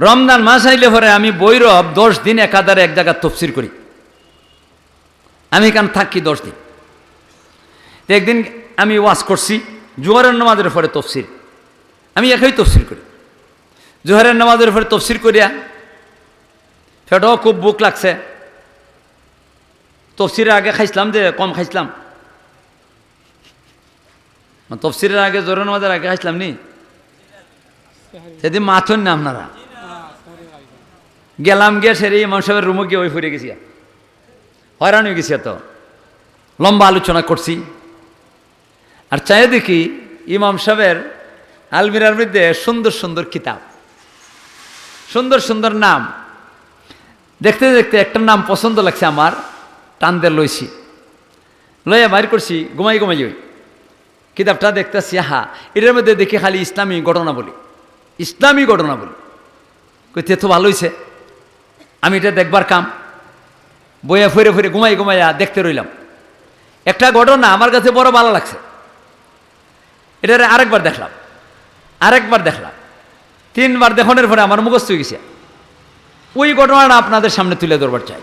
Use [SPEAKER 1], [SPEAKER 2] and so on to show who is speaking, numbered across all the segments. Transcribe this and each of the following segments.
[SPEAKER 1] রমজান মাস আইলে পরে আমি বৈরব দশ দিন একাধারে এক জায়গায় তফসির করি। আমি এখানে থাকি দশ দিন। একদিন আমি ওয়াজ করছি, জোহরের নামাজের পরে তফসির। আমি একাই তফসির করি। জোহরের নামাজের পরে তফসির করিয়া সেটাও খুব বুক লাগছে। তফসিরের আগে খাইছিলাম যে, কম খাইছিলাম। তফসিরের আগে জোহরের নামাজের আগে খাইছিলাম নি? সেদিন মাথন না আপনারা। গেলাম গিয়ে সেরে ইমাম সাহেবের রুমে গিয়ে ওই ফুরে গেছি। হয়রান হয়ে গেছি এত। লম্বা আলোচনা করছি। আর চাই দেখি ইমাম সাহেবের আলমিরার মধ্যে সুন্দর সুন্দর কিতাব। সুন্দর সুন্দর নাম। দেখতে দেখতে একটা নাম পছন্দ লাগছে আমার টানদের লইছি। লইয়া বাইর করছি, ঘুমাই ঘুমাই ওই। কিতাবটা দেখতেছি হা এটার মধ্যে দেখি খালি ইসলামী ঘটনা বলি। ইসলামী ঘটনা বলি। কইতে তো ভালো হয়েছে আমি এটা দেখবার কাম। বইয়া ফিরে ফিরে ঘুমাই ঘুমাইয়া দেখতে রইলাম। একটা ঘটনা আমার কাছে বড় ভালো লাগছে। এটা আরেকবার দেখলাম। আরেকবার দেখলাম। তিনবার দেখানোর পরে আমার মুখস্থ হয়ে গেছে। ওই ঘটনাটা আপনাদের সামনে তুলে ধরবার চাই।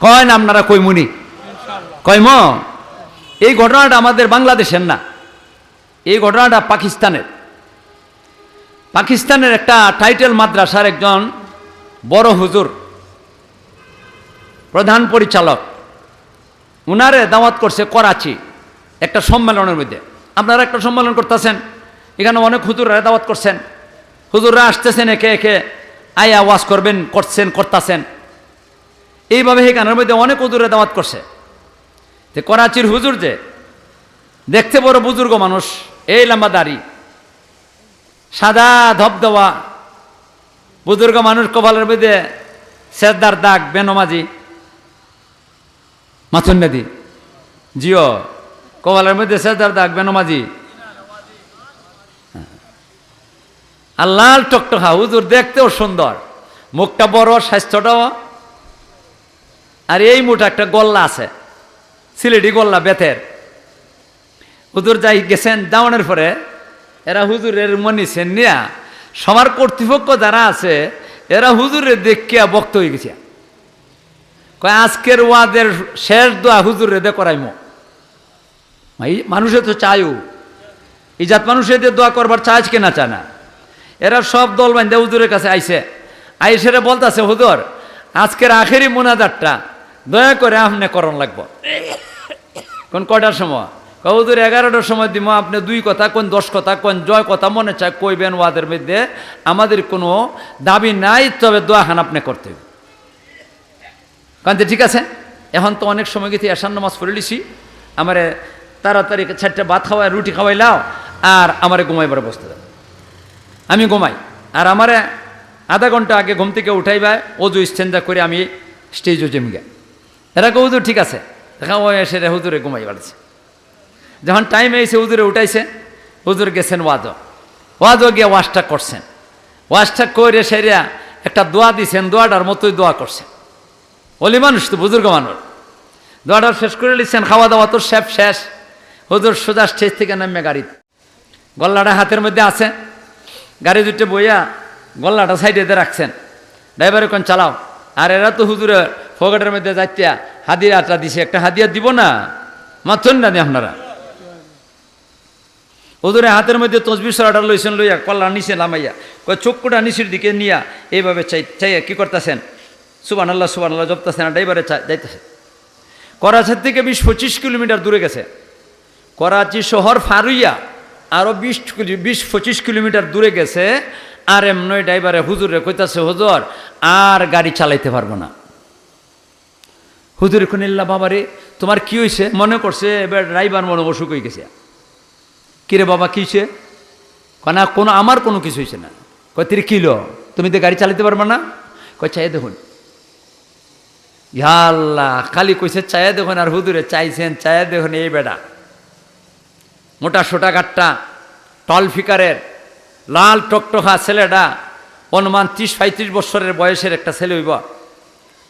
[SPEAKER 1] কয় না আপনারা কই মুনি? কয় ম? এই ঘটনাটা আমাদের বাংলাদেশের না। এই ঘটনাটা পাকিস্তানের। পাকিস্তানের একটা টাইটেল মাদ্রাসার একজন বড় হুজুর, প্রধান পরিচালক, উনারে দাওয়াত করছে করাচি, একটা সম্মেলনের মধ্যে। আপনারা একটা সম্মেলন করতেছেন, এখানে অনেক হুজুররা দাওয়াত করছেন। হুজুররা আসতেছেন একে একে, আয়া ওয়াজ করবেন, করছেন, করতেছেন। এইভাবে এখানের মধ্যে অনেক হুজুরে দাওয়াত করছে। যে করাচির হুজুর যে, দেখতে বড় বুজুর্গ মানুষ, এই লম্বা দাড়ি, সাদা ধবধবা বুজুর্গ মানুষ কপালের মধ্যে সেদার দাগ, বেনমাজি মাথুন নদী। জিও, কপালের মধ্যে সেদার দাগ, বেনমাজি। আর লাল টকটকা, হুজুর দেখতেও সুন্দর। মুখটা বড়, স্বাস্থ্যটাও। আর এই মুঠ একটা গল্লা আছে, সিলেটি গল্লা বেতের। হুজুর যাই গেছেন, দাওয়ানের পরে, এরা হুজুরের মনিছেন নিয়া সবার কর্তৃপক্ষ যারা আছে, এরা হুজুরের দেখিয়া বক্ত হয়ে গেছে। কয়, আজকের ওয়াদের শেষ দোয়া হুজুরে দে করাইম। মানুষে তো চায়ও। এই জাত মানুষের দিয়ে দোয়া করবার চায় কে না চায় না। এরা সব দল বান্ধে হুজুরের কাছে আইসে। আইসেরে বলতেছে, হুজুর, আজকের আখেরি মোনাজারটা দয়া করে আপনি করণ লাগবো। কোন কটার সময়? কৌদুর এগারোটার সময় দিব, আপনি দুই কথা কোন, দশ কথা কোন, জয় কথা মনে চায়, কইবেন ওয়াদের মধ্যে, আমাদের কোনো দাবি নাই, তবে দোয়াখান আপনি করতে হবে। কান্তে ঠিক আছে, এখন তো অনেক সময় গেছি এসান নামাজ পড়ে লিছি, আমারে তাড়াতাড়ি চারটে ভাত খাওয়াই রুটি খাওয়াই লাও, আর আমারে ঘুমাইবার বসতে দাও। আমি ঘুমাই, আর আমারে আধা ঘণ্টা আগে ঘুম থেকে উঠাইবা অজু স্টেঞ্জা করে আমি স্টেজও জমি গে এরা হুজুর ঠিক আছে দেখা ও এসে রে হুজুরে ঘুমাই বাড়ছে যখন টাইম এসে হুজুরে উঠাইছে হুজুর গেছেন ওয়াজ। ওয়াজও গিয়ে ওয়াশটা করছেন। ওয়াশটা করে সেরিয়া একটা দোয়া দিছেন, দোয়াটার মতোই দোয়া করছেন। অলি মানুষ তো, বুজুর্গ মানুষ। দোয়াটা শেষ করে নিচ্ছেন খাওয়া দাওয়া তো শেষ শেষ। হুজুর সোজা স্টেজ থেকে নামে গাড়ি। গল্লাটা হাতের মধ্যে আছে। গাড়ি দুটো বইয়া গল্লাটা সাইডে রাখছেন। ড্রাইভার কোন চালাও। আর এরা তো হুজুরে ফগটের মধ্যে যাইতিয়া হাদিয়াটা দিছে। একটা হাদিয়া দিব না? মাথন না আপনারা? হুজুরে হাতের মধ্যে তসবি সরাটা লইছেন লইয়া, কল্লা নিচে নামাইয়া, কয় চক্ষুটা নিচের দিকে নিয়া, এইভাবে চাই চাইয়া কী করতেছেন? সুবান আল্লাহ সুবান আল্লাহ জপতেছেন আর ড্রাইভারে যাইতেছে করাচির থেকে বিশ পঁচিশ কিলোমিটার দূরে গেছে। করাচি শহর ফারুইয়া আরও বিশ বিশ পঁচিশ কিলোমিটার দূরে গেছে। আর এমনি ড্রাইভারে হুজুরে কইতাছে, হুজুর, আর গাড়ি চালাইতে পারব না। হুজুর খুনিল্লা বাবারে, তোমার কি হয়েছে মনে করছে, এবার ড্রাইভার মনে অসুখ হয়ে গেছে। কিরে বাবা, কী হয়েছে না, কোনো, আমার কোনো কিছু হয়েছে না। কয় তিরি কিলো, তুমি তো গাড়ি চালাতে পারবে না? কয় চাই দেখুন। আল্লাহ খালি কইছে, চায়া দেখুন, আর হুদুরে চাইছেন, চায়া দেখুন, এই বেটা। মোটা সোটা গাট্টা, টল ফিকারের, লাল টকটকা ছেলেটা, অনুমান ত্রিশ, পঁয়ত্রিশ বছরের বয়সের একটা ছেলে হইব।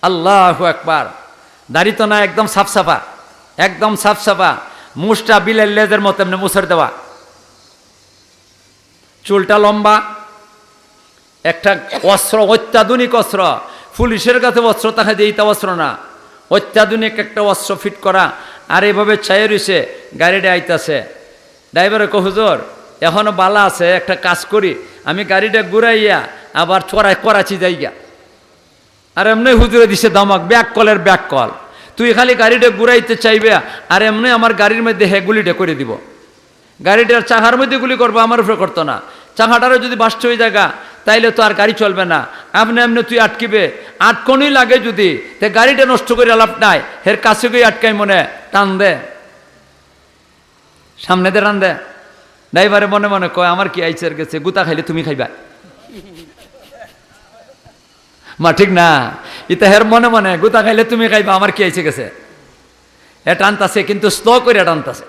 [SPEAKER 1] আল্লাহ একবার দাড়ি তো না, একদম সাফসাফা একদম সাফসাফা। মুসটা বিলের লেজের মতো এমনি মুসর দেওয়া। চুলটা লম্বা, একটা অস্ত্র, অত্যাধুনিক অস্ত্র। পুলিশের কাছে অস্ত্র তাকে যে এইটা অস্ত্র না। অত্যাধুনিক একটা অস্ত্র ফিট করা। আর এইভাবে ছায়ে রয়েছে গাড়িটা আইতাছে। ড্রাইভারে কহুজোর এখনও বালা আছে, একটা কাজ করি। আমি গাড়িটা ঘুরাইয়া আবার চড়াই, করাচি যাইয়া আর এমনি হুজুরে দিছে দামাক, ব্যাক কলের ব্যাক কল। তুই খালি গাড়িটা ঘুরাইতে চাইবে, আর এমনি আমার গাড়ির মধ্যে হে গুলিটা করে দিব। গাড়িটার চাকার মধ্যে গুলি করব, আমার উপরে করতো না। চাকাটারও যদি বাস্ট হয়ে জায়গা তাইলে তো আর গাড়ি চলবে না। আপনি এমনি তুই আটকিবে। আটকনই লাগে যদি, তে গাড়িটা নষ্ট করে লাভ নাই। হের কাছে গিয়ে আটকাই মনে, টান দে। সামনে দে, টান দে। ড্রাইভারে মনে মনে কয়, আমার কি আইসের গেছে? গুতা খাইলে তুমি খাইবা? মা, ঠিক না। ইতা হের মনে মনে, গুতা খাইলে তুমি খাইবা, আমার কি আইসে গেছে? এ টানতাছে, কিন্তু স্লো করে টানতাছে।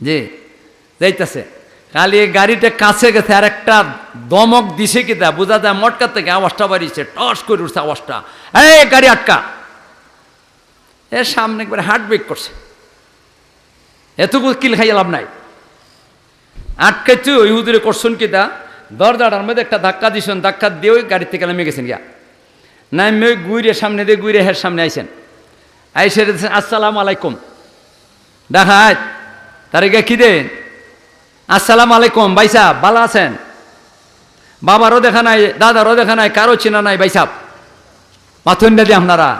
[SPEAKER 1] জি, যাইতেছে। খালি গাড়িটা কাছে গেছে, আর একটা দমক দিছে কিতা বোঝা যায় মটকার থেকে আওয়াজটা বাড়িয়েছে টস করে উঠছে আওয়াজটা। এই, গাড়ি আটকা। এ, সামনে একবার হার্ট ব্রেক করছে। এতটুকু কিল খাইয়ে লাভ নাই। আটকাইছে, ওই হুদুরে করছুন কিতা দরজাটার মধ্যে একটা ধাক্কা দিছেন, ধাক্কা দিয়ে ওই গাড়ি থেকে নেমে গেছেন গিয়া। নামে ওই গুইরে সামনে দিয়ে গুইরে হের সামনে আইসেন আইসে আসসালামু আলাইকুম। দেখায় তারে গিয়ে কি দেন? আসসালামু আলাইকুম, ভাই সাহ ভালো আছেন? বাবারও দেখা নাই, দাদারও দেখা নাই কারও চিনা নাই, ভাই সাহ মাথুন দিয়ে আপনারা।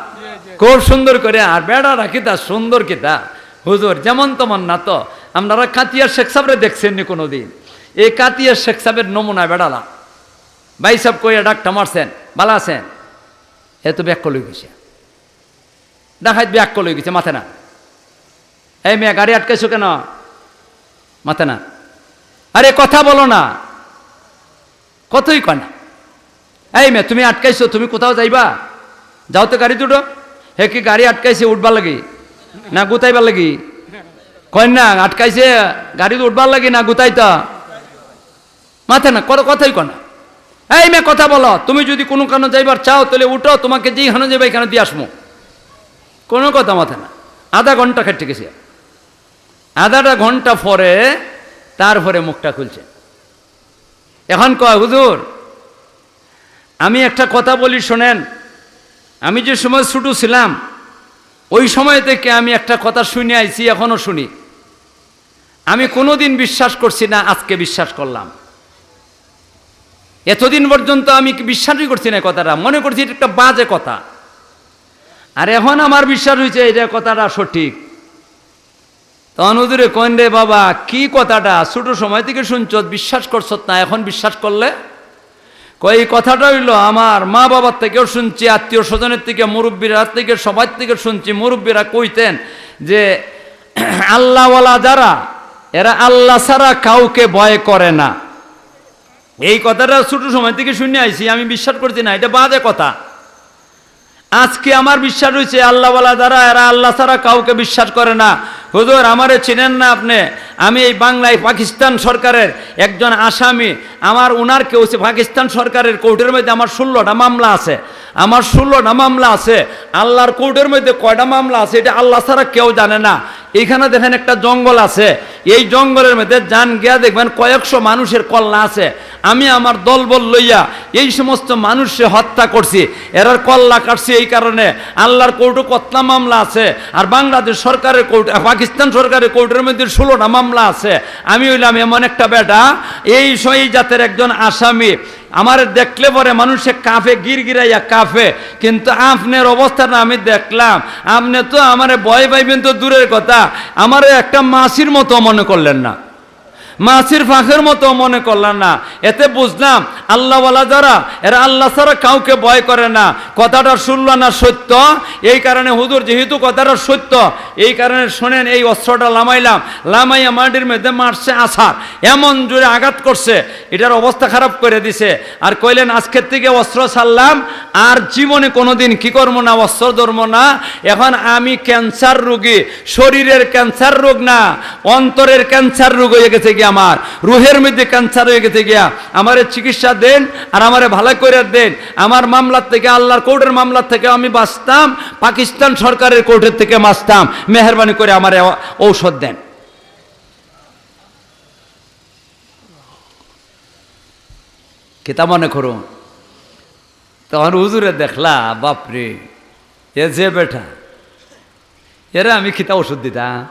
[SPEAKER 1] খুব সুন্দর করে, আর বেড়ারা কিতা, সুন্দর কিতা। হুজুর, যেমন তেমন না তো। আপনারা কাতিয়ার শেখ সাহেবরে দেখছেননি কোনো দিন এই কাতিয়ার শেখ সাহেবের নমুনা বেড়ালা ভাই সাহেব কইয়া ডাকটা মারছেন, ভালো আছেন? এ তো ব্যাক লই গেছে। দেখাই, ব্যাক লই গেছে, মাথে না। এই মেয়ে, গাড়ি আটকাইছো কেন? মাথে না আরে কথা বলো না। কতই কয় না এই মেয়ে, তুমি আটকাইছো, তুমি কোথাও যাইবা? যাও তো গাড়ি দুটো হে কি গাড়ি আটকাইছে উঠবার লাগি? না গুতাইবার লাগি? কয় না, আটকাইছে গাড়ি উঠবার লাগি না গুতাইতা? মাথে না কত কথাই কয় না এই মেয়ে, কথা বলো। তুমি যদি কোনো কারণে যাইবার চাও, তাহলে উঠো, তোমাকে যেইখানে যাবে এখানে দিয়ে আসব কোনো কথা মাথা না আধা ঘণ্টা খেটে গেছে। আধাটা ঘণ্টা পরে তারপরে মুখটা খুলছে। এখন কয়, হুজুর, আমি একটা কথা বলি শোনেন। আমি যে সময় ছোটো ছিলাম, ওই সময় থেকে আমি একটা কথা শুনে আইছি এখনও শুনি। আমি কোনোদিন বিশ্বাস করছি না, আজকে বিশ্বাস করলাম। এতদিন পর্যন্ত আমি বিশ্বাসই করছি না কথাটা, মনে করছি এটা একটা বাজে কথা। আর এখন আমার বিশ্বাস হয়েছে এটা কথাটা সঠিক। তখন হুজুরে কইন রে বাবা, কি কথাটা? ছোট সময় থেকে শুনছ, বিশ্বাস করছ না, এখন বিশ্বাস করলে? কই কথাটা হইল আমার মা বাবার থেকেও শুনছি আত্মীয় স্বজনের থেকে, মুরব্বীরা থেকে, সবার থেকে শুনছি। মুরব্বীরা কইতেন যে, আল্লাহওয়ালা যারা, এরা আল্লাহ ছাড়া কাউকে ভয় করে না। এই কথাটা ছোট সময় থেকে শুনে আইছি, আমি বিশ্বাস করছি না, এটা বাজে কথা। আজকে আমার বিশ্বাস হয়েছে আল্লাহওয়ালা যারা, এরা আল্লাহ ছাড়া কাউকে বিশ্বাস করে না। হুজুর, আমারে চিনেন না আপনি। আমি এই বাংলায় পাকিস্তান সরকারের একজন আসামি। আমার ওনার কেউ পাকিস্তান সরকারের কোর্টের মধ্যে আমার ষোলোটা মামলা আছে। আমার ষোলোটা মামলা আছে। আল্লাহর কোর্টের মধ্যে কয়টা মামলা আছে, এটা আল্লাহ ছাড়া কেউ জানে না। এইখানে দেখেন একটা জঙ্গল আছে। এই জঙ্গলের মধ্যে যান গিয়া দেখবেন কয়েকশো মানুষের কল্লা আছে। আমি আমার দলবল লইয়া এই সমস্ত মানুষে হত্যা করছি। এরার কল্লা কাটছি এই কারণে। আল্লাহর কোর্টে কতলা মামলা আছে। আর বাংলাদেশ সরকারের কোর্ট পাকিস্তান সরকারের কোর্টের মধ্যে ষোলোটা মামলা আছে। আমি হইলাম এমন একটা বেটা। এই সেই জাতের একজন আসামি। আমার দেখলে পরে মানুষে কাফে গির গিরাইয়া কাফে। কিন্তু আপনার অবস্থাটা আমি দেখলাম। আপনি তো আমার ভয় পাইবেন তো দূরের কথা। আমার একটা মাসির মতো মনে করলেন না। মাছির ফাঁকের মতো মনে করলেন না। এতে বুঝলাম, আল্লাহওয়ালা যারা, এরা আল্লাহ ছাড়া কাউকে ভয় করে না। কথাটা শুনল না সত্য? এই কারণে হুজুর, যেহেতু কথাটা সত্য, এই কারণে শোনেন, এই অস্ত্রটা লামাইলাম। লামাইয়া মাটির মধ্যে মারছে আসার এমন জোরে আঘাত করছে, এটার অবস্থা খারাপ করে দিছে। আর কইলেন, আজকের থেকে অস্ত্র ছাড়লাম, আর জীবনে কোনোদিন কি করব না, অস্ত্র ধরবো না। এখন আমি ক্যান্সার রোগী, শরীরের ক্যান্সার রোগ না, অন্তরের ক্যান্সার রোগ হয়ে গেছে গিয়া। আমার। রুহের মধ্যে ক্যান্সার হয়ে গেছে গিয়া। আমারে চিকিৎসা দেন আর আমারে ভালো করে দেন। আমার মামলার থেকে, আল্লাহর কোর্টের মামলার থেকে আমি বাঁচতাম। পাকিস্তান সরকারের কোর্টের থেকে বাঁচতাম। মেহরবানি করে আমারে ঔষধ দেন। কিতা মনে করুন তখন হুজুরে দেখলা, বাপরে, এ যে বেটা, এরা আমি খিতা ওষুধ দিতাম?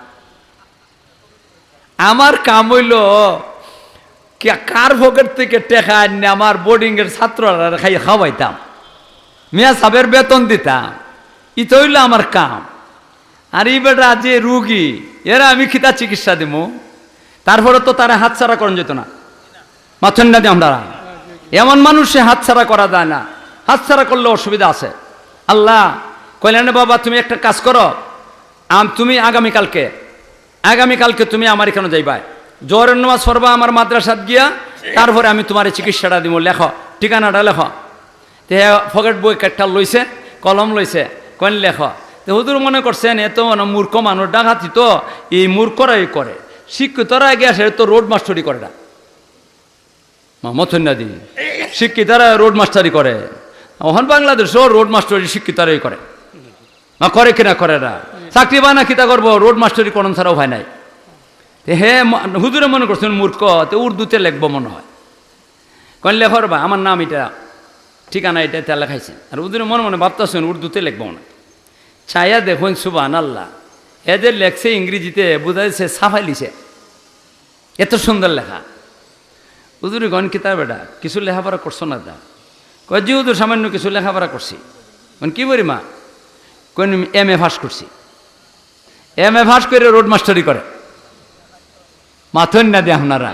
[SPEAKER 1] আমার কাম হইল কার পকেট থেকে টেকা আনি আমার বোর্ডিংয়ের ছাত্ররা খাই খাওয়াইতাম। মিয়া সাহেবের বেতন দিতাম। ই তো হইল আমার কাম। আর এই বেটা যে রুগী, এরা আমি খিতা চিকিৎসা দিব তারপরে তো তারা হাতছাড়া করেন যেত না। মাথন না আমরা এমন মানুষে হাতছাড়া করা যায় না। হাতছাড়া করলে অসুবিধা আছে। আল্লাহ কল্যাণে বাবা, তুমি একটা কাজ করো। আম, তুমি আগামীকালকে আগামীকালকে তুমি আমার এখানে যাইবা জোহরের নামাজ পড়বা আমার মাদ্রাসাত গিয়া, তারপরে আমি তোমার চিকিৎসাটা দিব লেখ, ঠিকানাটা লেখ। তে ফকেট বই কাঠটা লইছে, কলম লইছে, কইন লেখ। তো হুদুর মনে করছেন এত মানে মূর্খ মানুষ, ডাকাতি তো, এই মূর্খরাই করে। শিক্ষিতরা গিয়ে তো রোড মাস্টারি করে না। মথন্যা দি শিক্ষিতারা রোড মাস্টারি করে। ওখান বাংলাদেশও রোড মাস্টারি শিক্ষিতারাই করে। করে কিনা, করে না। চাকরি বানা কিতা করব? রোড মাস্টারি করণ ছাড়াও হয় নাই। হে হুজুরে মনে করছেন মূর্খ, তো উর্দুতে লিখব মনে হয়। কোন লেখর বা আমার নাম এটা, ঠিকানা এটা এটা লেখাইছেন আর হুজুরে মনে মনে ভাবতেছেন উর্দুতে লিখব মনে হয়। ছায়া দেখুন সুবান আল্লাহ এদের লেখছে ইংরেজিতে, বুঝাইছে, সাফাই লিছে এত সুন্দর লেখা। হুজুরি গণ কিতা এটা কিছু লেখাপড়া করছ না দা কয় জি হুজুর, সামান্য কিছু লেখাপড়া করছি। কোন কি বলি মা কোন এম এ ফাঁস করছি। এম এ ফাঁস করে রোড মাস্টারি করে। মাথন না দিয়ে আপনারা।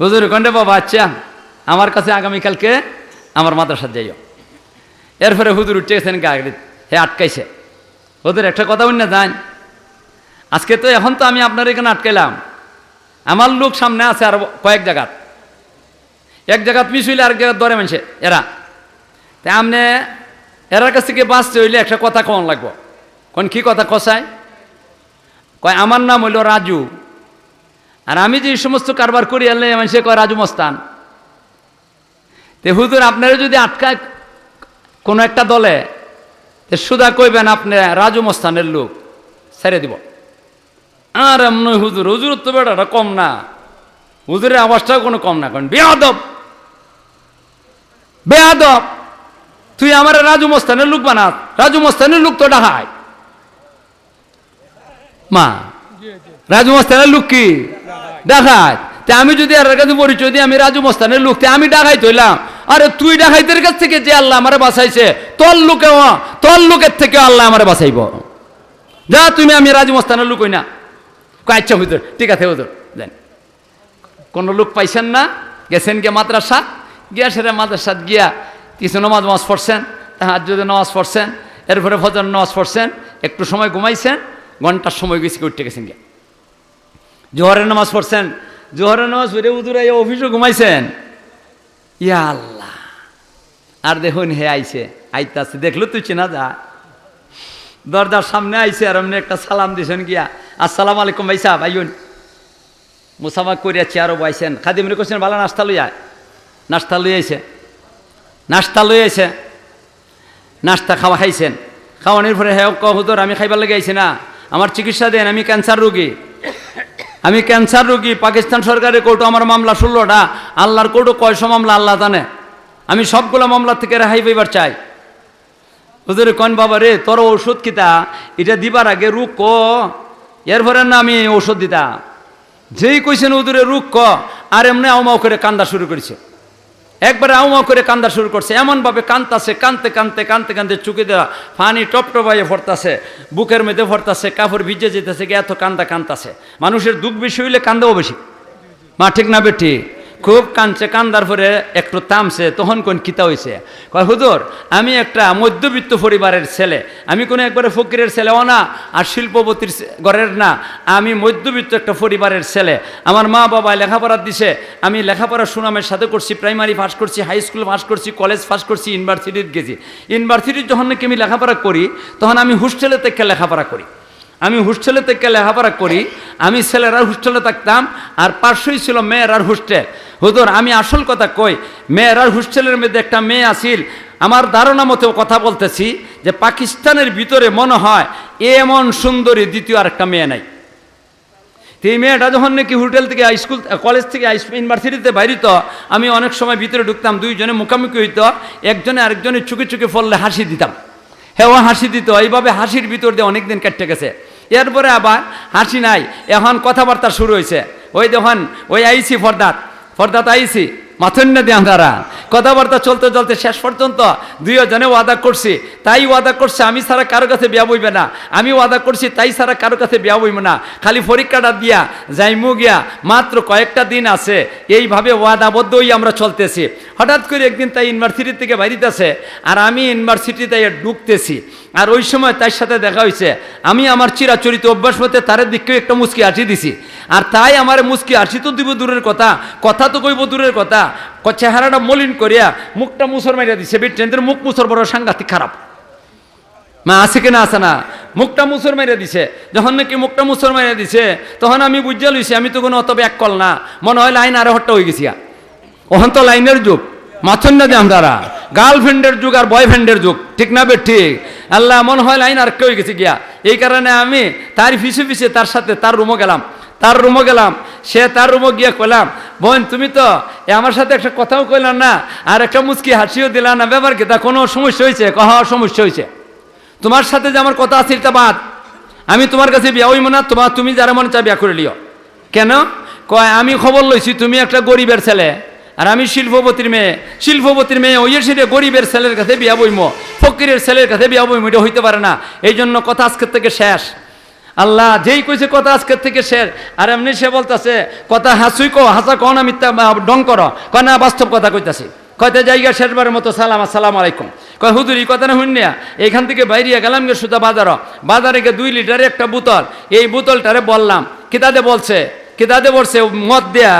[SPEAKER 1] হুজুর, কন্ডে বাবা আচ্ছা আমার কাছে আগামীকালকে আমার মাদ্রাসা যাইও। এরপরে হুজুর উঠে গেছেন গাড়ি হে আটকাইছে। ওদের একটা কথা না, যান। আজকে তো এখন তো আমি আপনার এখানে আটকাইলাম। আমার লোক সামনে আছে আর কয়েক জায়গাত। এক জায়গাত মিস হইলে আরেক জায়গাত ধরে মানছে, এরা। তা আমনে, এরার কাছ থেকে বাঁচতে হইলে একটা কথা কন লাগবো। কোন কি কথা কষায় কয়, আমার নাম হইল রাজু। আর আমি যে সমস্ত কারবার করি আনলে মানুষে কয়, রাজু মস্তান। তে হুজুর, আপনারা যদি আটকায় কোনো একটা দলে সুদা কইবেন, আপনি রাজু মস্তানের লোক, ছেড়ে দিব। আর এমন হুজুর হুজুর তো বেটাটা কম না। হুজুরের আওয়াজটাও কোনো কম না কারণ বেয়াদব বেয়াদব, তুই আমার রাজু মস্তানের লোক বানাত রাজু মস্তানের লোক তো ডাহায়। মা। রাজু মস্তানের লোক কি? ডাকাত। তে আমি যদি আর কাছে পরিচয় দিই, আমি রাজু মস্তানের লোক, তে আমি ডাকাই তৈলাম আরে তুই ডাকাইতের কাছ থেকে যে আল্লাহ আমারে বাঁচাইছে, তোর লোকে তোর লোকের থেকে আল্লাহ আমারে বাঁচাইব। যা, তুমি আমি রাজু মস্তানের লোক না। আচ্ছা হুজুর, ঠিক আছে হুজুর দেন কোনো লোক পাইছেন না? গেছেন গিয়া মাদ্রাসা? গিয়া সেটা মাদ্রাসাত গিয়া কিছু নমাজ নামাজ পড়ছেন তাহার যদি নামাজ পড়ছেন, এরপরে ফজর নামাজ পড়ছেন, একটু সময় ঘুমাইছেন ঘণ্টার সময় গেছি উঠতে গেছেন গিয়া। জোহরের নামাজ পড়ছেন, জোহরের নামাজ পড়ে উদুরে অফিসও ঘুমাইছেন। ইয়া আল্লাহ, আর দেখুন হে আইছে, আইতাছে, দেখল তুই চেনা যা। দরজার সামনে আইছে আর এমনি একটা সালাম দিছেন গিয়া, আসসালামু আলাইকুম ভাই সাহেব আইন মুসাফা করিয়া চেয়ারও বাইছেন খাদিমরে করছেন ভালো নাস্তা লইয়া নাস্তা লই আইছে। নাস্তা লই আইছে। নাস্তা খাওয়া খাইছেন। খাওয়ানোর পরে হ্যাঁ ক আমি খাইবার লেগে আইছি না। আমার চিকিৎসা দেন, আমি ক্যান্সার রোগী। আমি ক্যান্সার রোগী, পাকিস্তান সরকারের কোর্টে আমার মামলা ষোলোটা, আল্লাহর কোর্টও কয়শো মামলা আল্লাহ জানে। আমি সবগুলো মামলা থেকে রেহাই পাইবার চাই। হুজুরে কন বাবা রে, তোর ওষুধ কিতা? এটা দিবার আগে রুখ ক? এরপরে না আমি ওষুধ দিতাম যেই কইছেন হুজুরে রুখ ক, আর এমনি আউমাও করে কান্দা শুরু করেছে। একবারে আউমা করে কান্দা শুরু করছে। এমনভাবে কানতাছে কানতে কানতে কানতে কানতে চুকে দেওয়া পানি টপ টপাইয়ে ফরতাছে বুকের মধ্যে ফরতাছে কাপড় ভিজে যেতেছে এত কান্দা কান্তাছে মানুষের দুঃখ বেশি হইলে কান্দাও বেশি। মা, ঠিক না বেটি? খুব কানছে, কান্দার পরে একটু থামছে তখন কোন কিতা হয়েছে কয়, হুজুর, আমি একটা মধ্যবিত্ত পরিবারের ছেলে। আমি কোনো একবারে ফকিরের ছেলেও না, আর শিল্পপতির ঘরের না। আমি মধ্যবিত্ত একটা পরিবারের ছেলে। আমার মা বাবা লেখাপড়া দিছে। আমি লেখাপড়া সুনামের সাথে করছি, প্রাইমারি পাস করছি, হাই স্কুল পাস করছি, কলেজ পাস করছি, ইউনিভার্সিটির গেছি। ইউনিভার্সিটির যখন নাকি আমি লেখাপড়া করি, তখন আমি হোস্টেলে থেকে লেখাপড়া করি। আমি হোস্টেলে থেকে লেখাপড়া করি, আমি ছেলেরা হোস্টেলে থাকতাম, আর পার্শ্বই ছিল মেয়েরার হোস্টেল। হুজুর, আমি আসল কথা কই, মেয়েরার হোস্টেলের মধ্যে একটা মেয়ে আসিল আমার ধারণা মতো কথা বলতেছি যে পাকিস্তানের ভিতরে মনে হয় এমন সুন্দরী দ্বিতীয় আর একটা মেয়ে নাই। এই মেয়েটা যখন নাকি হোটেল থেকে স্কুল কলেজ থেকে ইউনিভার্সিটিতে বাইরিত, আমি অনেক সময় ভিতরে ঢুকতাম, দুইজনে মুখামুখি হইতো, একজনে আরেকজনের চুকে চুকে ফললে হাসি দিতাম। হ্যাঁ ও হাসি দিত, এইভাবে হাসির ভিতর দিয়ে অনেক দিন কেটে গেছে। এরপরে আবার হাসি নাই। এখন কথাবার্তা শুরু হয়েছে ওই যখন ওই আইসি ফরদাত ফরদাত আইসি, মাথন্য দিয়ে আমরা কথাবার্তা চলতে চলতে শেষ পর্যন্ত দুই দুইজনে ওয়াদা করছি। তাই ওয়াদা করছে, আমি ছাড়া কারও কাছে বিয়া বইবে না। আমি ওয়াদা করছি, তাই ছাড়া কারও কাছে বিয়া বইবে না। খালি পরীক্ষাটা দিয়া যাইমু গিয়া মাত্র কয়েকটা দিন আছে। এইভাবে ওয়াদাবদ্ধই আমরা চলতেছি। হঠাৎ করে একদিন তাই ইউনিভার্সিটি থেকে বাইরিতেছে আর আমি ইউনিভার্সিটি তাই ঢুকতেছি। আর ওই সময় তার সাথে দেখা হয়েছে। আমি আমার চিরাচরিত অভ্যাস মতে তার দিকেও একটা মুস্কি হাসি দিছি। আর তাই আমার মুস্কি হাসি তো দিব দূরের কথা কথা তো কইব দূরের কথা। চেহারাটা মলিন করিয়া মুখটা মুসর মারিয়া দিছে। বিট্রেন্দ্রের মুখ মুসর বড় সাংঘাতিক খারাপ। মা, আছে কিনা আছে না? মুখটা মুসর মেরে দিছে। যখন নাকি মুখটা মুসর মেরে দিছে, তখন আমি বুঝে লইছি, আমি তো কোনো অত ব্যাক কল না। মনে হয় লাইন আরও হট্টা হয়ে গেছি ওখান তো লাইনের যুগ। মাথন না আমরা গার্লফ্রেন্ডের যুগ আর বয়ফ্রেন্ডের যুগ। ঠিক না বে ঠিক? আল্লাহ মনে হয় লাইন আর কেউ গেছে গিয়া। এই কারণে আমি তার পিছে পিছে তার সাথে তার রুমও গেলাম। তার রুমও গেলাম। সে তার রুমও গিয়ে কইলাম, বোন, তুমি তো আমার সাথে একটা কথাও কইলাম না। আর একটা মুচকি হাসিও দিলাম না। ব্যাপার কি? তা কোনো সমস্যা হয়েছে কহা সমস্যা হয়েছে তোমার সাথে যে আমার কথা আছে এটা বাদ। আমি তোমার কাছে বিয়া হইব না। তোমার তুমি যারা মনে চায় বিয়া করে লিও। কেন? কয়, আমি খবর লইছি, তুমি একটা গরিবের ছেলে। আর আমি শিল্পপতির মেয়ে শিল্পপতির মেয়ে ওই সেটা গরিবের ছেলের কাছে বিয়া বইম, ফকিরের ছেলের কাছে বিয়া বইম, এটা হইতে পারে না। এই জন্য কথা আজকের থেকে শেষ। আল্লাহ যেই কইছে কথা আজকের থেকে শেষ। আর এমনি সে বলতেছে, কথা হাসুই কো হাসা কো না মিথ্যা ডং করো। কয়, না, বাস্তব কথা কইতাছি। কয়টা জায়গা শেষবারের মতো সালাম, আসসালাম আলাইকুম। কয়, হুজুর এই কথা না শুনিয়া এইখান থেকে বাইরিয়া গেলাম গে সুতা বাজার। বাজারে গিয়ে দুই লিটারের একটা বোতল, এই বোতলটারে বললাম। কিতাদে বলছে কিতাদে বলছে, মদ দেয়া।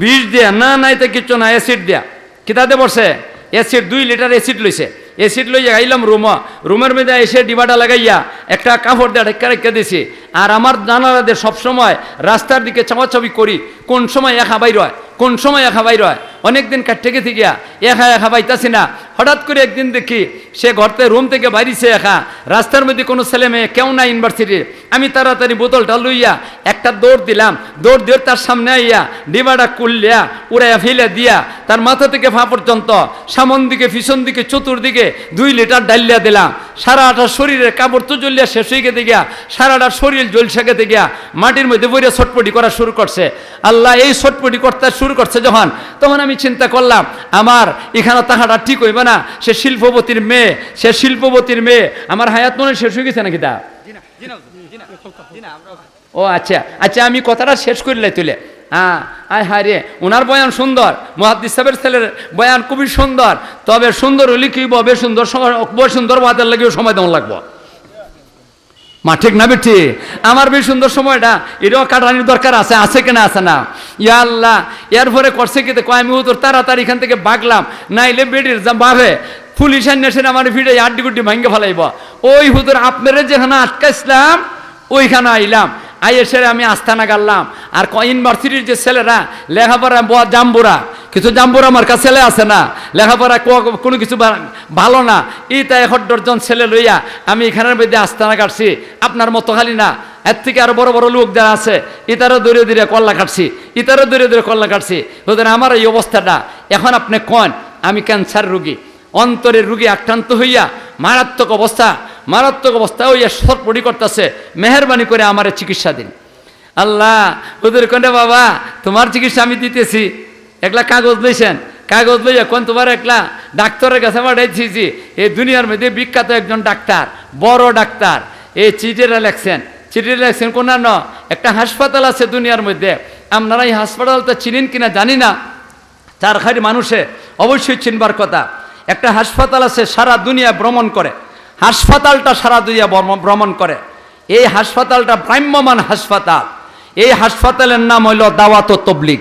[SPEAKER 1] বিষ দেয়া, না, নাই তো কিচ্ছু না অ্যাসিড দেয়া। কিতাতে বসে অ্যাসিড দুই লিটার অ্যাসিড লইছে। এসিড লই আইলাম রুম। রুমের মধ্যে এসে ডিবাটা লাগাইয়া একটা কাপড় দিয়ে ঢেকা রেখে দিছি। আর আমার জানালাদের সবসময় রাস্তার দিকে চাপাচাপি করি। কোন সময় একা বাইর হয়? কোন সময় একা বাইর হয়? অনেকদিন কাটতে গেছি গিয়া। একা একা বাইতাছি না। হঠাৎ করে একদিন দেখি সে ঘরতে রুম থেকে বাইরিছে একা। রাস্তার মধ্যে কোনো ছেলে মেয়ে, কেউ না ইউনিভার্সিটির আমি তাড়াতাড়ি বোতলটা লইয়া একটা দৌড় দিলাম। দৌড় দিয়ে তার সামনে আইয়া ডিবাটা কুললিয়া উড়াইয়া ফেলে দিয়া তার মাথা থেকে ফা পর্যন্ত, সামন দিকে, পিছন দিকে, চতুর্দিকে দুই লিটার ডালিয়া দিলাম। সারাটা শরীরের কাপড় তো জ্বলিয়া শেষ হয়ে গেতে গিয়া, সারাটা শরীর জ্বলসে গেতে গিয়া, মাটির মধ্যে বইরে ছটপটি করা শুরু করছে। আল্লাহ এই ছটপটি করতে শুরু করছে যখন, তখন আমি চিন্তা করলাম, আমার এখানে তাহাটা ঠিক হইবে না। সে শিল্পপতির মেয়ে, সে শিল্পপতির মেয়ে, আমার হায়াত মনে শেষ হয়ে গেছে নাকি তা? ও আচ্ছা আচ্ছা আমি কথাটা শেষ করলে তুলে। হ্যাঁ আয় হায় রে, ওনার বয়ান সুন্দর মহাদিস সাহেবের ছেলের বয়ান খুবই সুন্দর, তবে সুন্দর হলে কি হবে? সুন্দর সময় সুন্দর বাদের লাগেও সময় দেওয়া লাগবো। মা, ঠিক না বেঠি আমার বেশ সুন্দর সময়টা। এটাও কাটানির দরকার আছে আছে কিনা আছে না? ইয়া আল্লাহ এরপরে করছে কি কয় আমি তাড়াতাড়ি এখান থেকে বাগলাম। নাইলে বেডির যা বাড়ে পুলিশ আনিয়ে আমার ভিড়ে আড্ডি গুড্ডি ভাঙ্গে ফেলাইব। ওই হুতুর আপনারা যেখানে আটকাইছিলাম, ওইখানে আইলাম। আই এসে আমি আস্থানা গাললাম আর ইউনিভার্সিটির যে ছেলেরা, লেখাপড়া জাম্বুরা, কিছু জাম্বুরা আমার কাছে ছেলে আছে না, লেখাপড়া কোনো কিছু ভালো না এই তাই দশজন ছেলে লইয়া আমি এখানের মধ্যে আস্থানা কাটছি, আপনার মতো খালি না। এর থেকে আরও বড় বড় লোক যারা আছে, ইতারও দূরে দূরে কল্লা কাটছি, ইতারও দূরে দূরে কল্লা কাটছি। ওদের আমার এই অবস্থাটা, এখন আপনি কন, আমি ক্যান্সার রুগী। অন্তরের রুগী আক্রান্ত হইয়া মারাত্মক অবস্থা মারাত্মক অবস্থা। হইয়া সটপটি করতেছে, মেহরবানি করে আমার চিকিৎসা দিন। আল্লাহ, ওদের কোনে বাবা, তোমার চিকিৎসা আমি দিতেছি। একলা কাগজ লইছেন, কাগজ লইয়া কোন তোমার একলা ডাক্তারের কাছে পাঠাইছি এই দুনিয়ার মধ্যে বিখ্যাত একজন ডাক্তার, বড় ডাক্তার। এই চিঠিটা লেখছেন চিঠিটা লেখছেন কোন ন? একটা হাসপাতাল আছে দুনিয়ার মধ্যে। আপনারা এই হাসপাতালটা চিনেন কিনা জানি না। চারখারি মানুষে অবশ্যই চিনবার কথা। একটা হাসপাতাল আছে সারা দুনিয়া ভ্রমণ করে। হাসপাতালটা সারা দুনিয়া ভ্রমণ করে। এই হাসপাতালটা ভ্রাম্যমান হাসপাতাল। এই হাসপাতালের নাম হইল দাওয়াত তবলিগ।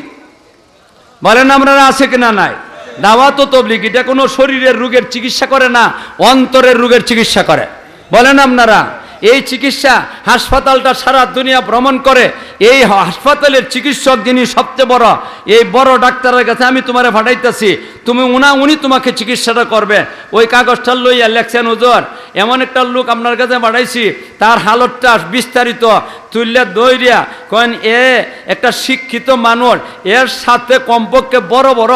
[SPEAKER 1] বলেন আপনারা আছে কিনা নাই? দাওয়াত তবলিগ, এটা কোনো শরীরের রোগের চিকিৎসা করে না, অন্তরের রোগের চিকিৎসা করে। বলেন, আপনারা। এই চিকিৎসা হাসপাতালটা সারা দুনিয়া ভ্রমণ করে, এই হাসপাতালের চিকিৎসক যিনি সবচেয়ে বড়, এই বড় ডাক্তারের কাছে আমি তোমারে পাঠাইতেছি, তুমি উনা, উনি তোমাকে চিকিৎসাটা করবে। ওই কাগজটা লইয়া লেখছেন ওজোর এমন একটা লোক আপনার কাছে পাঠাইছি, তার হালতটা বিস্তারিত তুললে দৈরিয়া কয়েন এ একটা শিক্ষিত মানুষ, এর সাথে কমপক্ষে বড় বড়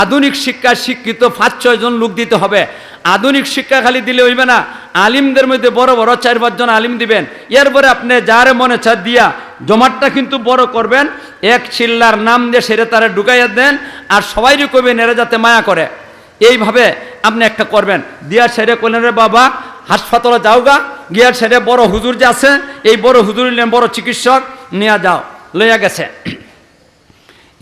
[SPEAKER 1] আধুনিক শিক্ষা শিক্ষিত পাঁচ ছয়জন লোক দিতে হবে। আধুনিক শিক্ষা খালি দিলে হইবে না। আলিমদের মধ্যে বড় বড় চার পাঁচজন আলিম দিবেন। এরপরে আপনি যার মনে চা দিয়া জমাটটা কিন্তু বড় করবেন, এক চিল্লার নাম দিয়ে সেরে তারা ঢুকাইয়া দেন আর সবাইরই কইবেন এরা যাতে মায়া করে। এইভাবে আপনি একটা করবেন। দিয়া সেরে করলেন রে বাবা, হাসপাতালে যাও গা গিয়ার সেরে বড় হুজুর যে আছে, এই বড় হুজুর বড় চিকিৎসক, নিয়ে যাও, লইয়া গেছে।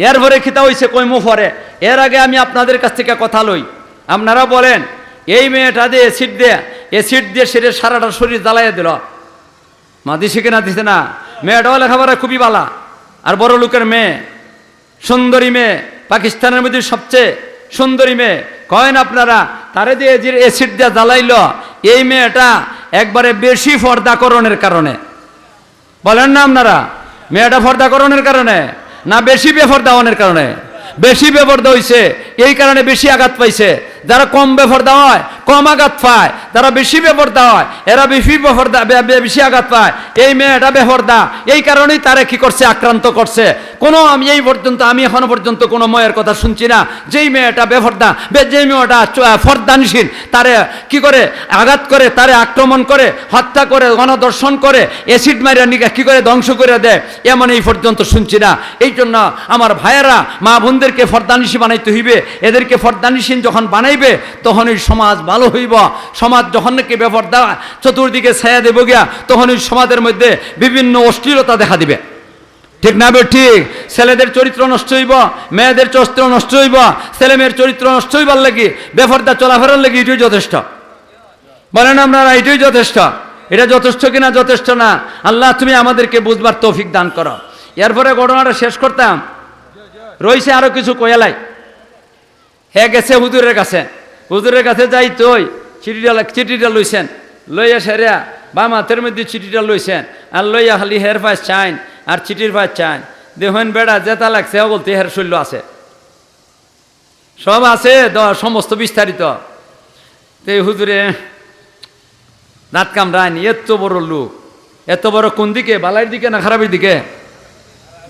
[SPEAKER 1] এরপরে খিতা হইছে কইমু ফরে এর আগে আমি আপনাদের কাছ থেকে কথা লই। আপনারা বলেন, এই মেয়েটা দিয়ে অ্যাসিড দিয়ে অ্যাসিড দিয়ে সেরে সারাটা শরীর জ্বালাইয়া দিল। মা দিছে কিনা, দিছে না? মেয়েটাও লেখাপড়া খুবই বালা। আর বড় লোকের মেয়ে, সুন্দরী মেয়ে, পাকিস্তানের মধ্যে সবচেয়ে সুন্দরী মেয়ে। কয়েন আপনারা, তারে দিয়ে যে অ্যাসিড দিয়ে জ্বালাইল, এই মেয়েটা একবারে বেশি ফর্দাকরণের কারণে। বলেন না আপনারা, মেয়েটা ফর্দাকরণের কারণে। না বেশি বেফর দাওয়ানের কারণে। বেশি বেফর্দা হইছে। এই কারণে বেশি আঘাত পাইছে। যারা কম বেফর্দা হয়, কম আঘাত পায়। যারা বেশি বেফর্দা হয়, এরা বেশি বেফর্দা বেশি আঘাত পায়। এই মেয়েটা বেফর্দা। এই কারণেই তারা কি করছে? আক্রান্ত করছে। কোনো আমি এই পর্যন্ত, আমি এখনও পর্যন্ত কোনো মেয়ের কথা শুনছি না। যেই মেয়েটা বেফর্দা, বে, যেই মেয়েটা ফর্দানশীল, তারে কি করে আঘাত করে, তারে আক্রমণ করে, হত্যা করে গণদর্শন করে, অ্যাসিড মারিয়া নিকা, কি করে ধ্বংস করে দেয়, এমন এই পর্যন্ত শুনছি না। এই জন্য আমার ভাইয়েরা মা বোনদেরকে ফর্দানিসি বানাইতে হইবে। এদেরকে ফর্দানিসীন যখন বানাইবে তখন এই সমাজ ভালো হইব। সমাজ যখন নাকি ব্যাপার দেওয়া চতুর্দিকে ছায়া দেব গিয়া তখন এই সমাজের মধ্যে বিভিন্ন অশ্লীলতা দেখা দিবে। ঠিক না বে ঠিক? ছেলেদের চরিত্র নষ্ট হইব, মেয়েদের চরিত্র নষ্ট হইব, ছেলে মেয়ের চরিত্র নষ্ট হইবার লাগি বেফরদা চলাফেরার লাগি এটাই যথেষ্ট। বলেন আপনারা, এটাই যথেষ্ট। এটা যথেষ্ট কিনা? যথেষ্ট না। আল্লাহ তুমি আমাদেরকে বুঝবার তৌফিক দান করো। এরপরে ঘটনাটা শেষ করতাম। রয়েছে আরও কিছু কয়ালাই হে গেছে হুজুরের কাছে। হুজুরের কাছে যাই তুই চিঠিটা চিঠিটা লইছেন। লইয়া সেরিয়া বা মাথের মধ্যে চিঠিটা লইছেন। আর লইয়া খালি হের পাশ চাইন আর চিঠির পাশ চাইন। দেখুন বেড়া যেটা লাগছে বলতে হের শৈল্য আছে। সব আছে সমস্ত বিস্তারিত। তো হুজুরে, দাঁত কামড়ায়নি এত বড় লোক। এত বড় কোন দিকে? বালাইয়ের দিকে না খারাপের দিকে?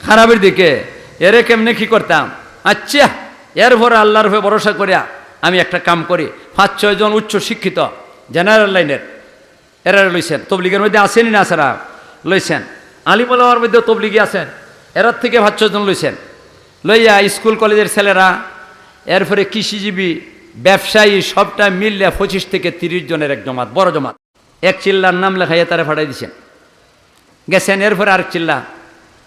[SPEAKER 1] খারাপের দিকে। এরে কেমনে কি করতাম? আচ্ছা এর ভরে আল্লাহর হয়ে ভরসা করিয়া আমি একটা কাম করি। পাঁচ ছয়জন উচ্চ শিক্ষিত জেনারেল লাইনের এরা লইছেন। তবলিগের মধ্যে আসেনি না সারা? লইছেন। আলিমুল্লাহর মধ্যে তবলিগি আছেন। এরার থেকে পাঁচ ছয়জন লইছেন। লইয়া স্কুল কলেজের ছেলেরা, এরপরে কৃষিজীবী, ব্যবসায়ী, সবটা মিললে পঁচিশ থেকে তিরিশ জনের এক জমাত, বড় জমাত। এক চিল্লার নাম লেখাইয়া তারা ফাটাই দিছেন। গেছেন, এরপরে আরেক চিল্লা।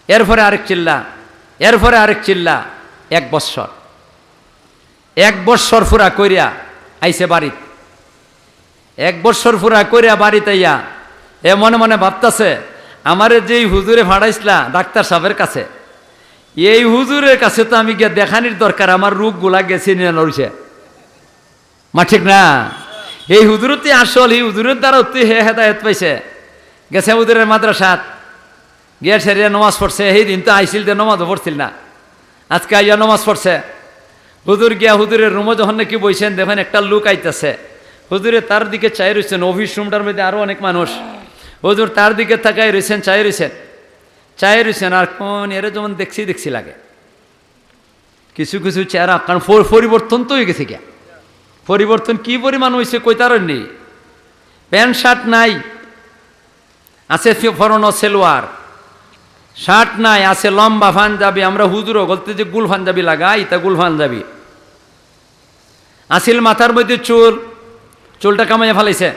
[SPEAKER 1] এরপরে আরেক চিল্লা। এরপরে আরেক চিল্লা, এক বৎসর। এক বৎসর ফুরা কইরা আইছে বাড়িত। এক বৎসর ফুরা কইরা বাড়িতে আইয়া এ মনে মনে ভাবতাছে, আমারে যেই হুজুরে ফাড়াইছিলা ডাক্তার সাহেবের কাছে, এই হুজুরের কাছে তো আমি গিয়ে দেখানির দরকার, আমার রোগগুলা গেছে নিয়ে নড়ছে মা, ঠিক না? এই হুজুরতে আসল, এই হুজুরের দ্বারা তুই হে হেদায়ত পাইছে। গেছে হুজুরের মাদ্রাসাত। গিয়ে সেরিয়া নমাজ পড়ছে, সেই দিন তো আইছিল যে নমাজও পড়ছিল না। আজকে আইয়া নমাজ পড়ছে। হুজুর গিয়া হুজুরের রুমে যখন নাকি বইছেন, দেখেন একটা লোক আইতেছে। হুজুরে তার দিকে চাই রয়েছেন অফিস রুমটার মধ্যে আরও অনেক মানুষ। হুজুর তার দিকে তাকাই রয়েছেন চাই রয়েছেন চাই রয়েছেন আর কোন এর যেমন দেখছি দেখছি লাগে। কিছু কিছু চেহারা, কারণ পর- পরিবর্তন তো হয়ে গেছে গিয়া। পরিবর্তন কি পরিমাণ হয়েছে কইতার নেই। প্যান্ট শার্ট নাই। আছে ফরনো, সেলোয়ার। শার্ট নাই, আছে লম্বা পাঞ্জাবি, আমরা হুজুরও বলতে যে গুল পাঞ্জাবি লাগাই, তা গুল পাঞ্জাবি। আসিল মাথার মধ্যে চুল, চুলটা কামাইয়া ফেলাইছে।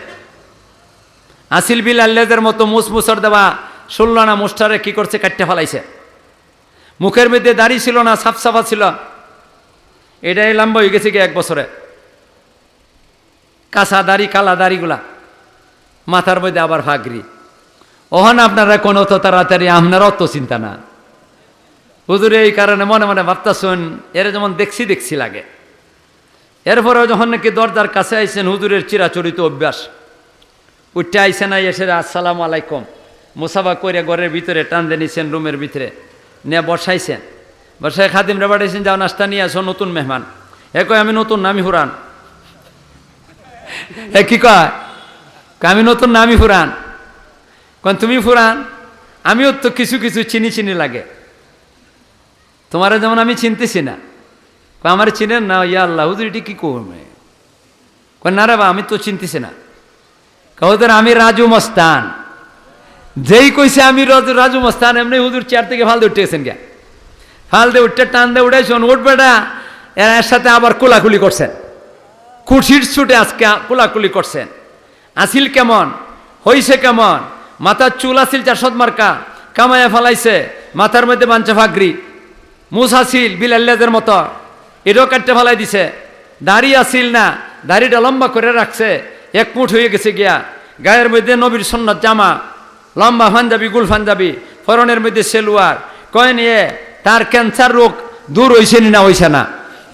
[SPEAKER 1] আসিল বিল আল্লাদের মতো মুসমুসর দেওয়া শুনল না মুস্টারে কি করছে, কাটতে ফেলাইছে। মুখের মধ্যে দাড়ি ছিল না, সাফ সাফা ছিল। এটাই লম্বা হয়ে গেছে কি এক বছরে। কাঁচা দাড়ি, কালা দাড়িগুলা। মাথার মধ্যে আবার ফাগরি। ওহন আপনারা কোনো তো তাড়াতাড়ি আপনারাও তো চিন্তা না। হুজুরে, এই কারণে মনে মনে ভাবতাছুন এর যেমন দেখছি দেখছি লাগে। এরপরেও যখন নাকি দরজার কাছে আইছেন, হুজুরের চিরাচরিত অভ্যাস। উঠতে আইসেন আই এসে আসসালাম আলাইকুম। মুসাফা করে ঘরের ভিতরে টান দিয়ে রুমের ভিতরে। নিয়ে বসাইছেন। বসায় খাদিম রে বাড়াইছেন যাও নাস্তা নিয়ে আসো, নতুন মেহমান। এ কয়, আমি নতুন নামি হুরান। এ কি কয় আমি নতুন না, আমি ফুরান কারণ তুমি ফুরান, আমিও তো কিছু কিছু চিনি চিনি লাগে। তোমারা যেমন আমি চিনতেছি না। আমার চিনেন না? ইয়া আল্লাহ, হুজুর, এটি কি করবে না রে বা, আমি তো চিনতেছি না। কহদের আমি রাজু মস্তান। যেই কইছে আমি রাজু মস্তান, এমনি হুজুর চেয়ার থেকে ফালতে উঠেছেন কে ফালতে উঠতে টান দিয়ে উঠেছেন উঠবে না এর সাথে আবার কোলাকুলি করছেন। কুঠির ছুটে আজকে কোলাকুলি করছেন। আসিল কেমন? হইছে কেমন? মাথার চুল আসিল চারশত মার্কা কামায়া ফেলাইছে, মাথার মধ্যে বাঞ্চা ফাগরি মুস আসিল বিলাল্লাদের মতো এটাও কাটতে ফেলাই দিছে। দাড়ি আসিল না, দাড়িটা লম্বা করে রাখছে, এক মুঠ হয়ে গেছে গিয়া। গায়ের মধ্যে নবীর সন্ন্যত জামা, লম্বা ফাঞ্জাবি গুল ফাঞ্জাবি ফরনের মধ্যে সেলুয়ার। কয় নিয়ে, তার ক্যান্সার রোগ দূর হইছে না হইছে না?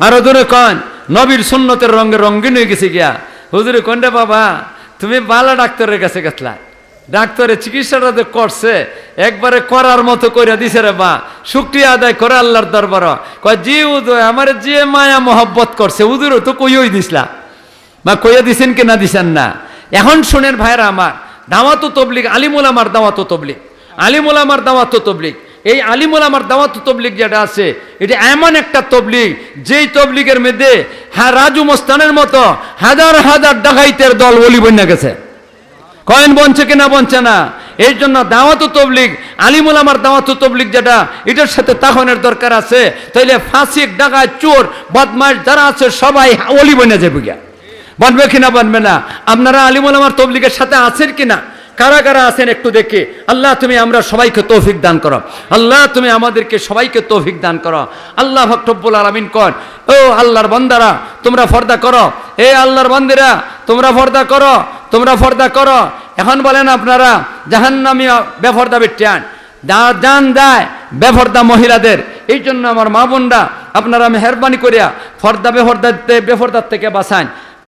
[SPEAKER 1] আরও দূরে কন, নবীর সুন্নতের রঙে রঙিন হয়ে গেছে গিয়া। হুজুরে কন্ডে বাবা, তুমি বালা ডাক্তারের কাছে গেছলা। ডাক্তারের চিকিৎসাটা যে করছে, একবারে করার মতো করে দিছে রে বা শুক্রিয়া আদায় করে আল্লাহর দরবার। কয়, জি উদয়, আমার যে মায়া মহব্বত করছে উদুরও তো কইই দিসলা বা কইয়া দিছেন কি না দিছেন না। এখন শোনেন ভাইরা আমার, দাওয়াতো তবলিগ, আলিমুল আমার দাওয়াতো তবলিগ। আলিমুল আমার দাওয়াতো তবলিক এই আলিমুল আমার দাওয়াতো তবলিক যেটা আছে, এটা এমন একটা তবলিক যেই তবলিকের মধ্যে হ্যাঁ রাজু মস্তানের মতো হাজার হাজার ডাকাইতের দল বলি বন্যা গেছে। কয়েন বঞ্চে কিনা বঞ্চে না। এই জন্য দাওয়াত তবলিগ, আলিমুল আমার দাওয়াত তবলিগ যেটা, এটার সাথে তাহনের দরকার আছে। তাইলে ফাঁসিক ডাকায় চোর বদমাস যারা আছে, সবাই অলি বনে যাবে গিয়া। বানবে কিনা বানবে না? আপনারা আলিমুল আমার তবলিগের সাথে আছেন কিনা? কারা কারা আছেন একটু দেখে। আল্লাহ তুমি আমরা সবাইকে তৌফিক দান করো। আল্লাহ তুমি আমাদেরকে সবাইকে তৌফিক দান করো। আল্লাহ ভক্তব্বুল আলমিন কর ও আল্লাহর বন্দারা, তোমরা ফর্দা করো। এ আল্লাহর বন্দিরা, তোমরা ফর্দা করো। তোমরা ফর্দা করো। এখন বলেন আপনারা, জাহান্নামি বেফর্দা বেটিয়ান দান দেয় বেফর্দা মহিলাদের। এই জন্য আমার মা বোনরা, আপনারা মেহরবানি করিয়া ফর্দা বেফর্দা বেফর্দার থেকে বাঁচান।